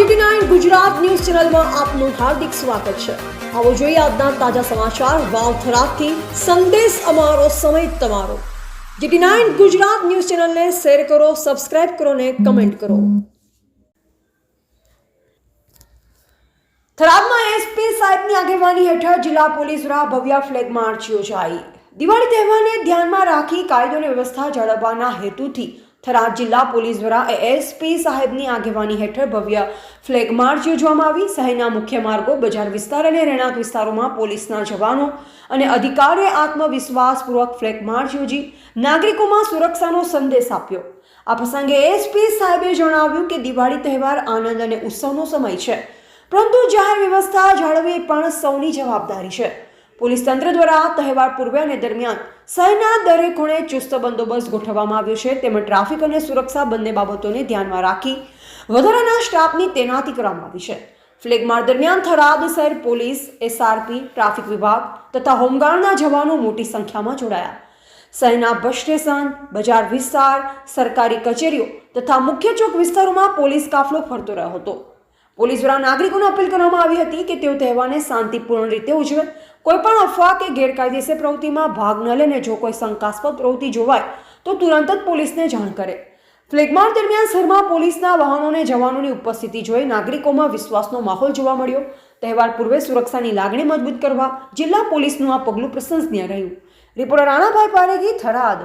GT Gujarat news ચેનલમાં આપનું હાર્દિક સ્વાગત છે. આવો જોઈએ આજના તાજા સમાચાર વાવથરાથી સંદેશ અમારો, સમય તમારો. જીટી ગુજરાત ન્યૂઝ ચેનલને શેર કરો, સબસ્ક્રાઇબ કરો ને કમેન્ટ કરો. થરાદમાં એસપી સાહેબની આગેવાની હેઠળ જિલ્લા પોલીસ દ્વારા ભવ્ય ફ્લેગ માર્ચ યોજાઈ. દિવાળી તહેવારને ધ્યાનમાં રાખી કાયદો અને વ્યવસ્થા જાળવવાના હેતુથી થરાદ જિલ્લા પોલીસ દ્વારા એસપી સાહેબની આગેવાની હેઠળ ભવ્ય ફ્લેગ માર્ચ યોજવામાં આવી. શહેરના મુખ્ય માર્ગો, બજાર વિસ્તાર અને રહેણાંક વિસ્તારોમાં પોલીસના જવાનો અને અધિકારીએ આત્મવિશ્વાસપૂર્વક ફ્લેગ માર્ચ યોજી નાગરિકોમાં સુરક્ષાનો સંદેશ આપ્યો. આ પ્રસંગે એસપી સાહેબે જણાવ્યું કે દિવાળી તહેવાર આનંદ અને ઉત્સવનો સમય છે. પરંતુ જાહેર વ્યવસ્થા જાળવવી પણ સૌની જવાબદારી છે. પોલીસ તંત્ર દ્વારા તહેવાર પૂર્વે અને દરમિયાન શહેરના દરેક ખૂણે ચુસ્ત બંદોબસ્ત ગોઠવવામાં આવ્યો છે. તેમજ ટ્રાફિક અને સુરક્ષા બંને બાબતોને ધ્યાનમાં રાખી વધારાના સ્ટાફની તૈનાતી કરવામાં આવી છે. ફ્લેગમાર દરમિયાન થરાદ શહેર પોલીસ, એસઆરપી, ટ્રાફિક વિભાગ તથા હોમગાર્ડના જવાનો મોટી સંખ્યામાં જોડાયા. શહેરના બસ સ્ટેશન, બજાર વિસ્તાર, સરકારી કચેરીઓ તથા મુખ્ય ચોક વિસ્તારોમાં પોલીસ કાફલો ફરતો રહ્યો હતો. પોલીસ દ્વારા નાગરિકોને અપીલ કરવામાં આવી હતી કે તેઓ તહેવારને શાંતિપૂર્ણ રીતે ઉજવે. કોઈ પણ અફવા કે ગેરકાયદેસર પ્રવૃત્તિમાં ભાગ ન લે ને જો કોઈ શંકાસ્પદ પ્રવૃત્તિ જોવાય, તો તુરંત જ પોલીસને જાણ કરે. ફ્લેગમાર્ચ દરમિયાન શહેરમાં પોલીસના વાહનોને જવાનોની ઉપસ્થિતિ જોઈ નાગરિકોમાં વિશ્વાસનો માહોલ જોવા મળ્યો. તહેવાર પૂર્વે સુરક્ષાની લાગણી મજબૂત કરવા જિલ્લા પોલીસનું આ પગલું પ્રશંસનીય રહ્યું. રિપોર્ટર રાણાભાઈ પારેગી થરાદ.